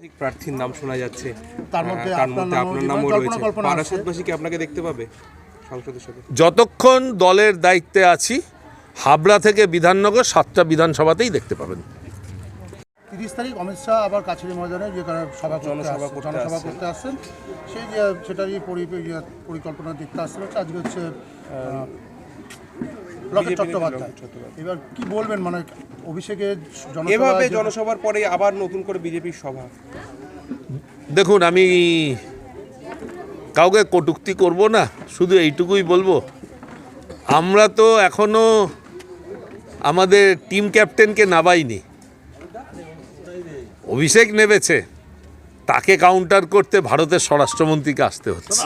প্রার্থীর নাম শোনা যাচ্ছে। তার মধ্যে আপনার নামও আপনার নামও কল্পনা রয়েছে। বারাসাতবাসী কি আপনাকে দেখতে পাবে সংসদের সাথে? যতক্ষণ দলের দায়িত্বে আছি হাবড়া থেকে বিধাননগর সাতটা বিধানসভাতেই দেখতে পাবেন। তিরিশ তারিখ অমিত শাহ আবার কাছারি ময়দানে যে কারণে সভা জনসভা জনসভা আসছেন। করতে আসছেন। সেই যে সেটারই ইয়ে পরিকল্পনা দেখতে আসছেন হচ্ছে আজকে হচ্ছে আহ, লকেট চট্টোপাধ্যায়। এবার কি বলবেন? মানে অভিষেকের এভাবে জনসভার পরে আবার নতুন করে বিজেপির সভা। দেখুন আমি কাউকে কটুক্তি করব না শুধু এইটুকুই বলব। আমরা তো এখনও আমাদের টিম ক্যাপ্টেনকে নাবাইনি অভিষেক নেবেছে তাকে কাউন্টার করতে ভারতের স্বরাষ্ট্রমন্ত্রীকে আসতে হচ্ছে।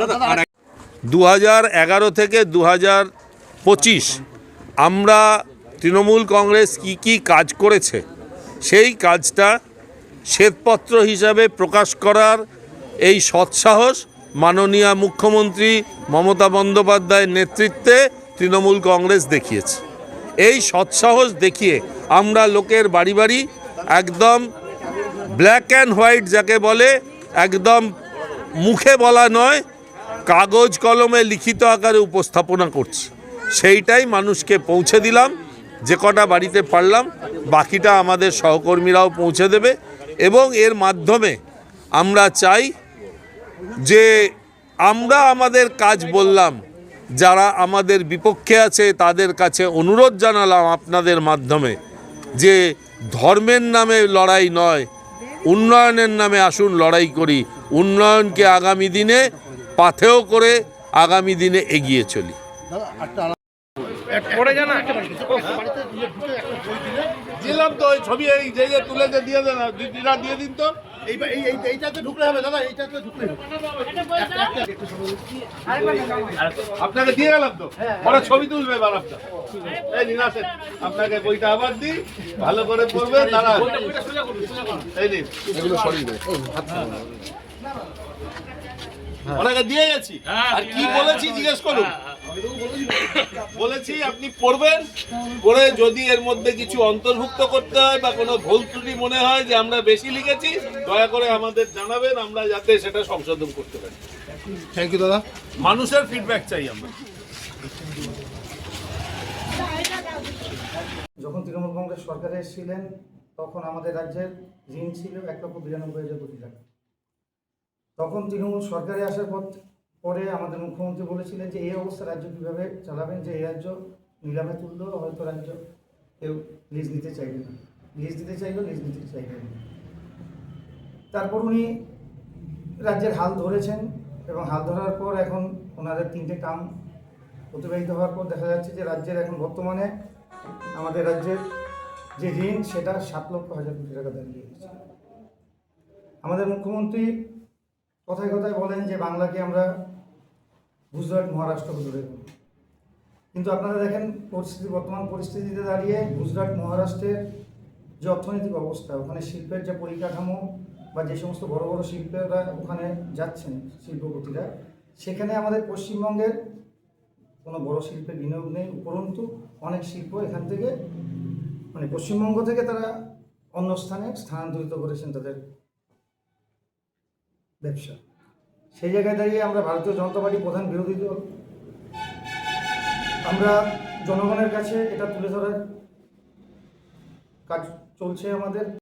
দু হাজার এগারো থেকে দু হাজার পঁচিশ আমরা তৃণমূল কংগ্রেস কি কি কাজ করেছে, সেই কাজটা শ্বেতপত্র হিসাবে প্রকাশ করার এই সৎসাহস মাননীয় মুখ্যমন্ত্রী মমতা বন্দ্যোপাধ্যায়ের নেতৃত্বে তৃণমূল কংগ্রেস দেখিয়েছে। এই সৎসাহস দেখিয়ে আমরা লোকের বাড়ি বাড়ি একদম ব্ল্যাক অ্যান্ড হোয়াইট যাকে বলে, একদম মুখে বলা নয়, কাগজ কলমে লিখিত আকারে উপস্থাপনা করছি। সেইটাই মানুষকে পৌঁছে দিলাম, যে কটা বাড়িতে পারলাম, বাকিটা আমাদের সহকর্মীরাও পৌঁছে দেবে এবং এর মাধ্যমে আমরা চাই যে আমরা আমাদের কাজ বললাম, যারা আমাদের বিপক্ষে আছে তাদের কাছে অনুরোধ জানালাম আপনাদের মাধ্যমে যে ধর্মের নামে লড়াই নয়, উন্নয়নের নামে আসুন লড়াই করি, উন্নয়নকে আগামী দিনে পাথেও করে আগামী দিনে এগিয়ে চলি। একটা আলাদা- দিলাম তো, ওই ছবি এই যে যে দিয়ে দেন দিদিরা দিয়ে দিন তো। এই- এই- এইটাতে হবে, দাদা, এইটাতে আপনাকে দিয়ে গেলাম তো? পরে ছবি তুলবে এই আপনাকে বইটা আবার দিই, ভালো করে পড়বে নিন। ওনাকে দিয়ে গেছি। আর কি বলেছি জিজ্ঞেস করুন। বলেছি আপনি পড়বেন পড়ে যদি এর মধ্যে কিছু অন্তর্ভুক্ত করতে হয় বা কোনো ভুল ত্রুটি মনে হয় যে আমরা বেশি লিখেছি দয়া করে আমাদের জানাবেন আমরা যাতে সেটা সংশোধন করতে পারি। থ্যাংক ইউ দাদা। মানুষের ফিডব্যাক চাই আমরা। যখন তৃণমূল কংগ্রেস সরকারে এসেছিলেন তখন আমাদের রাজ্যের ঋণ ছিল এক লক্ষ বিরানব্বই হাজার কোটি টাকা। তখন তৃণমূল সরকারে আসার পর পরে আমাদের মুখ্যমন্ত্রী বলেছিলেন যে, এই অবস্থা রাজ্য কীভাবে চালাবেন? যে এই রাজ্য নিলামে তুললেও হয়তো রাজ্য কেউ লিজ নিতে চাইবে না। লিজ দিতে চাইলেও লিজ নিতে চাইবে না। তারপর উনি রাজ্যের হাল ধরেছেন এবং হাল ধরার পর এখন ওনাদের তিনটে কাম অতিবাহিত হওয়ার পর দেখা যাচ্ছে যে, রাজ্যের এখন বর্তমানে আমাদের রাজ্যের যে ঋণ, সেটা সাত লক্ষ হাজার কোটি টাকা দাঁড়িয়ে গেছে আমাদের মুখ্যমন্ত্রী কথায় কথায় বলেন যে বাংলাকে আমরা গুজরাট, মহারাষ্ট্র দেব কিন্তু আপনারা দেখেন পরিস্থিতি, বর্তমান পরিস্থিতিতে দাঁড়িয়ে গুজরাট, মহারাষ্ট্রের যে অর্থনৈতিক অবস্থা, ওখানে শিল্পের যে পরিকাঠামো বা যে সমস্ত বড় বড় শিল্পীরা ওখানে যাচ্ছেন শিল্পপতিরা, সেখানে আমাদের পশ্চিমবঙ্গের কোনো বড় শিল্পে বিনিয়োগ নেই, উপরন্তু অনেক শিল্প এখান থেকে মানে পশ্চিমবঙ্গ থেকে তারা অন্য স্থানে স্থানান্তরিত করেছেন তাদের ব্যবসা। সেই জায়গায় দাঁড়িয়ে আমরা ভারতীয় জনতা পার্টি প্রধান বিরোধী দল। আমরা জনগণের কাছে এটা তুলে ধরার কাজ চলছে আমাদের।